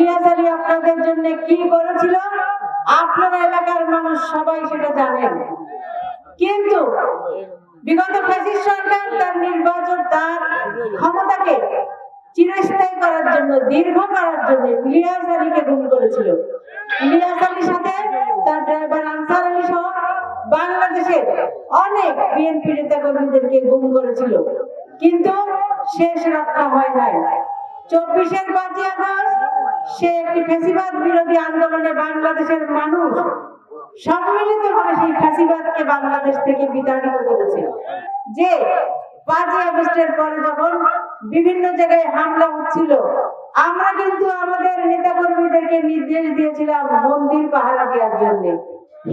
ইলিয়াস আলী আপনাদের জন্য কি করেছিল? আপনারা এলাকার মানুষ সবাই সেটা জানেন। কিন্তু বিগত ফ্যাসিস্ট সরকার তার নির্বাচন, তার ক্ষমতাকে চিরস্থায়ী করার জন্য, দীর্ঘ করার জন্য ইলিয়াস আলীকে গুম করেছিল। ইলিয়াস আলীর সাথে তার ড্রাইভার আনসার আলী সহ বাংলাদেশের অনেক বিএনপি নেতা কর্মীদেরকে গুম করেছিল। কিন্তু শেষ রক্ষা হয় নাই। চব্বিশের পাঁচই আগস্ট, সে একটি বিরোধী আন্দোলনে বাংলাদেশের মানুষ সেই বাংলাদেশ থেকে বিতাড়িত করেছে। যে পাঁচই আগস্টের পরে যখন বিভিন্ন জায়গায় হামলা হচ্ছিল, আমরা কিন্তু আমাদের নেতা কর্মীদেরকে নির্দেশ দিয়েছিলাম মন্দির পাহারা দেওয়ার জন্য,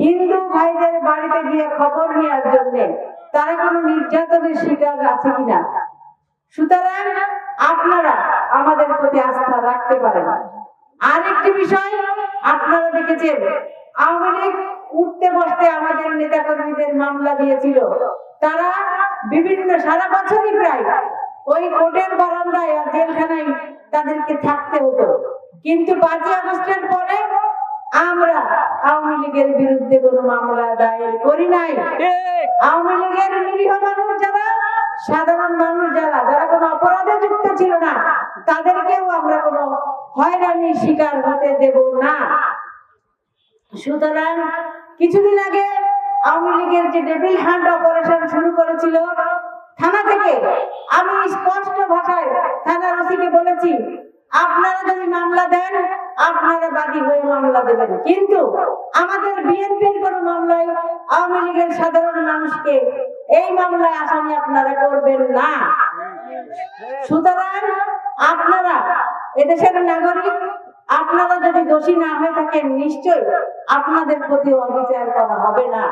হিন্দু ভাইদের বাড়িতে গিয়ে খবর নেওয়ার জন্য, তারা কোনো নির্যাতনের শিকার আছে কিনা? সুতরাং আপনারা আমাদের প্রতি আস্থা রাখতে পারেন। আরেকটি বিষয় আপনারা দেখেছেন আওয়ামী লীগ উঠতে বসতে আমাদের নেতা কর্মীদের মামলা দিয়েছিল। তারা বিভিন্ন সারা বছরই প্রায় ওই কোর্টের বারান্দায় আর জেলখানায় তাদেরকে থাকতে হতো। কিন্তু পাঁচই আগস্টের পরে আমরা আওয়ামী লীগের বিরুদ্ধে কোনো মামলা দায়ের করি নাই। আওয়ামী লীগের নিরীহ মানুষ যারা সাধারণ মানুষ যারা যারা কোনো অপরাধে যুক্ত ছিল না তাদেরকেও আমরা কোনো হয়রানির শিকার হতে দেব না। সুতরাং কিছুদিন আগে আওয়ামী লীগের যে ডেভিল হান্ট অপারেশন শুরু করেছিল, থানা থেকে আমি স্পষ্ট ভাষায় থানার ওসিকে বলেছি, আপনারা যদি মামলা দেন, আপনারা বাদী হয়ে মামলা দেবেন। কিন্তু আমাদের বিএনপির কোনো মামলায় আওয়ামী লীগের সাধারণ মানুষকে এই মামলায় আসামি আপনারা করবেন না। সুতরাং আপনারা এদেশের নাগরিক, আপনারা যদি দোষী না হয়ে থাকেন, নিশ্চয়ই আপনাদের প্রতি অবিচার করা হবে না।